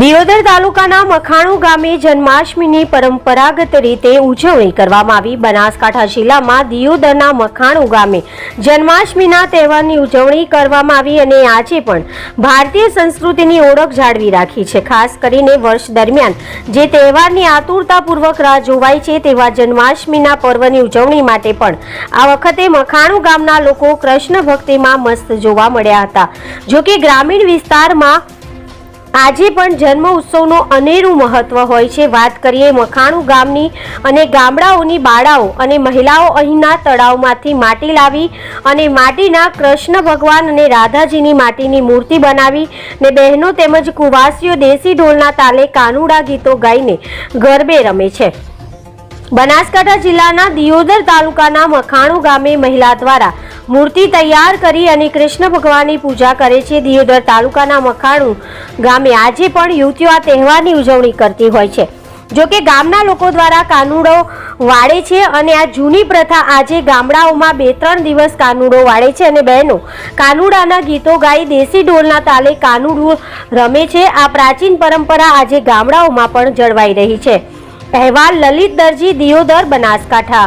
દિયોદર તાલુકાના મખાણું ગામે જન્માષ્ટમીની પરંપરાગત રીતે ઉજવણી કરવામાં આવી. બનાસકાંઠા જિલ્લામાં દિયોદરના મખાણું ગામે જન્માષ્ટમીના તહેવારની ઉજવણી કરવામાં આવી અને આજે પણ ભારતીય સંસ્કૃતિની ઓળખ જાળવી રાખી છે. ખાસ કરીને વર્ષ દરમિયાન જે તહેવારની આતુરતાપૂર્વક રાહ જોવાય છે તેવા જન્માષ્ટમીના પર્વની ઉજવણી માટે પણ આ વખતે મખાણું ગામના લોકો કૃષ્ણ ભક્તિમાં મસ્ત જોવા મળ્યા હતા. જોકે ગ્રામીણ વિસ્તારમાં આજે પણ જન્મ ઉત્સવનો અનેરું મહત્વ હોય છે. વાત કરીએ મખાણું ગામની અને ગામડાઓની બાળાઓ અને મહિલાઓ અહીંના તળાવમાંથી માટી લાવી અને માટીના કૃષ્ણ ભગવાન અને રાધાજીની માટીની મૂર્તિ બનાવી ને બહેનો તેમજ કુવાસીઓ દેશી ઢોલના તાલે કાનુડા ગીતો ગાઈને ગરબે રમે છે. બનાસકાંઠા જિલ્લાના દિયોદર તાલુકાના મખાણું ગામે મહિલા દ્વારા મૂર્તિ તૈયાર કરી અને કૃષ્ણ ભગવાનની પૂજા કરે છે. દિયોદર તાલુકાના મખાણું ગામે આજે પણ યુવતીઓ આ તહેવારની ઉજવણી કરતી હોય છે. જો કે ગામના લોકો દ્વારા કાનુડો વાળે છે અને આ જૂની પ્રથા આજે ગામડાઓમાં બે ત્રણ દિવસ કાનુડો વાળે છે અને બહેનો કાનુડાના ગીતો ગાઈ દેશી ઢોલના તાલે કાનુડું રમે છે. આ પ્રાચીન પરંપરા આજે ગામડાઓમાં પણ જળવાઈ રહી છે. અહેવાલ લલિત દરજી, દિયોદર, બનાસકાંઠા.